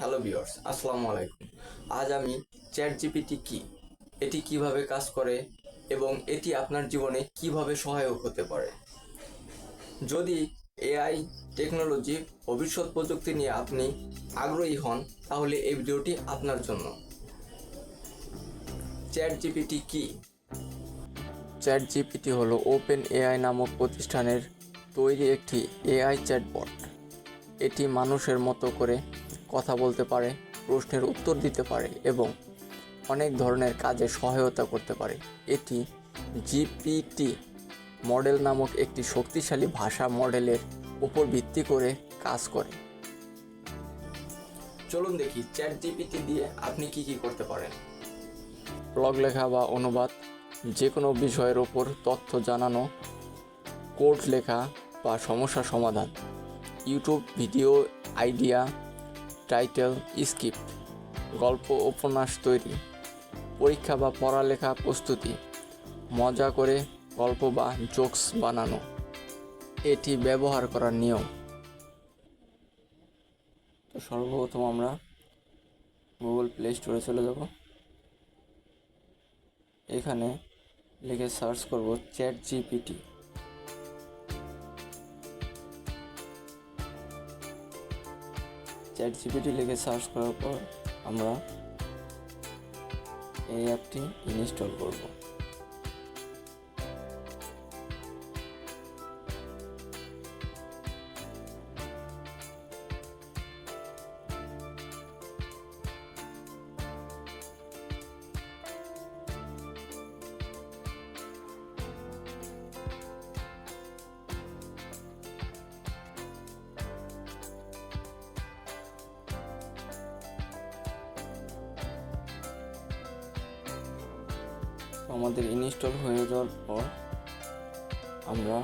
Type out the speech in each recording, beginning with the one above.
Hello viewers আসসালামু আলাইকুম। আজ আমি চ্যাট জিপিটি কি, এটি কীভাবে কাজ করে এবং এটি আপনার জীবনে কীভাবে সহায়ক হতে পারে? যদি এআই টেকনোলজি ভবিষ্যৎ প্রযুক্তি নিয়ে আপনি আগ্রহী হন, তাহলে এই ভিডিওটি আপনার জন্য। চ্যাট জিপিটি কি? চ্যাট জিপিটি হলো ওপেন এআই নামক প্রতিষ্ঠানের তৈরি একটি এআই চ্যাটবট এটি মানুষের মতো করে কথা বলতে পারে, প্রশ্নের উত্তর দিতে পারে এবং অনেক ধরনের কাজে সহায়তা করতে পারে। এটি জিপিটি মডেল নামক একটি শক্তিশালী ভাষা মডেলের উপর ভিত্তি করে কাজ করে। চলুন দেখি চ্যাট জিপিটি দিয়ে আপনি কি কি করতে পারেন। ব্লগ লেখা বা অনুবাদ যে কোনো বিষয়ের ওপর তথ্য জানানো কোড লেখা বা সমস্যা সমাধান YouTube video idea title script গল্প উপন্যাস তৈরি, পরীক্ষা বা পড়ালেখা প্রস্তুতি, মজা করে গল্প বা জোকস বানানো। এটি ব্যবহার করার নিয়ম। তো সর্বপ্রথম আমরা গুগল প্লে স্টোরে চলে যাব। এখানে লিখে সার্চ করব চ্যাট জিপিটি। চ্যাট জিপিটি লিখে সার্চ করার পর আমরা এই অ্যাপটি ইনস্টল করব। আমাদের ইনস্টল হয়ে যাওয়ার পর আমরা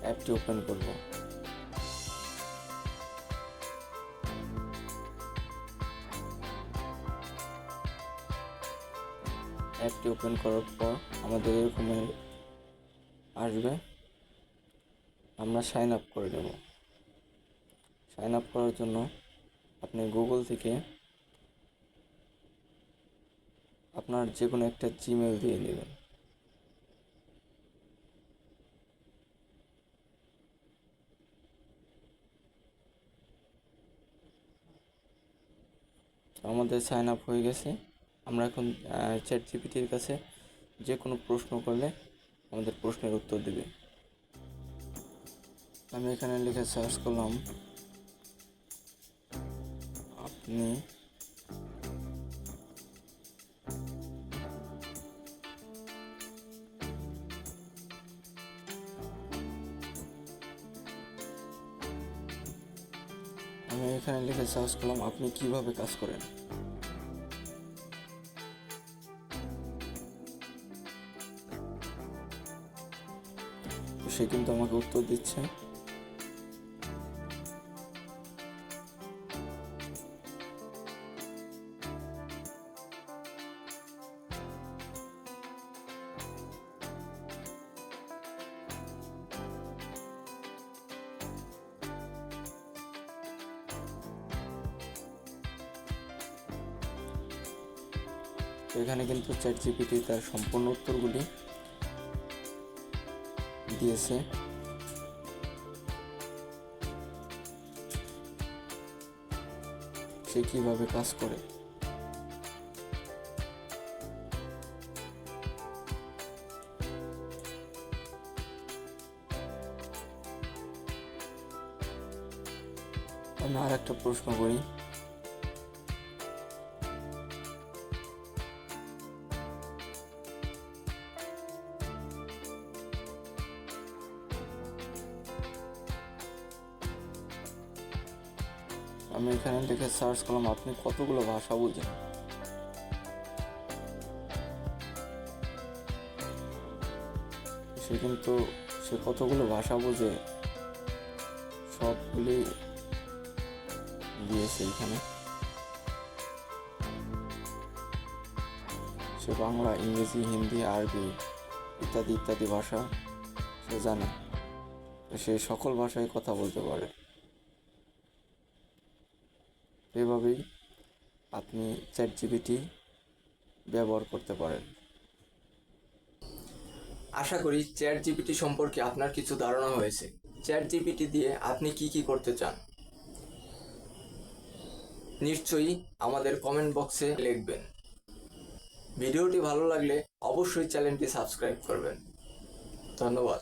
অ্যাপটি ওপেন করব। অ্যাপটি ওপেন করার পর আমাদের এরকম আসবে। আমরা সাইন আপ করে নেব। সাইন আপ করার জন্য আপনি গুগল থেকে আপনার যে কোনো একটা জিমেল দিয়ে নেবেন। আমাদের সাইন আপ হয়ে গেছে। আমরা এখন চ্যাট জিপিটির কাছে যে কোনো প্রশ্ন করলে আমাদের প্রশ্নের উত্তর দেবে। আমি এখানে লিখে সার্চ করলাম। আপনি আমি এখানে লিখে সার্চ করলাম আপনি কীভাবে কাজ করেন? সে কিন্তু আমাকে উত্তর দিচ্ছে। তো এখানে কিন্তু চ্যাট জিপিটি তার সম্পূর্ণ উত্তরগুলি দিয়েছে। সে কীভাবে কাজ করে? আমি আর একটা প্রশ্ন করি। আমি এখানে লিখে সার্চ করলাম, আপনি কতগুলো ভাষা বুঝেন? সে কিন্তু, সে কতগুলো ভাষা বোঝে, সবগুলি দিয়েছে এখানে। সে বাংলা, ইংরেজি, হিন্দি, আরবি ইত্যাদি ইত্যাদি ভাষা সে জানে। সে সকল ভাষায় কথা বলতে পারে। এভাবেই আপনি চ্যাট জিপিটি ব্যবহার করতে পারেন। আশা করি চ্যাট জিপিটি সম্পর্কে আপনার কিছু ধারণা হয়েছে। চ্যাট জিপিটি দিয়ে আপনি কি কি করতে চান? নিশ্চয়ই আমাদের কমেন্ট বক্সে লিখবেন। ভিডিওটি ভালো লাগলে অবশ্যই চ্যানেলটি সাবস্ক্রাইব করবেন। ধন্যবাদ।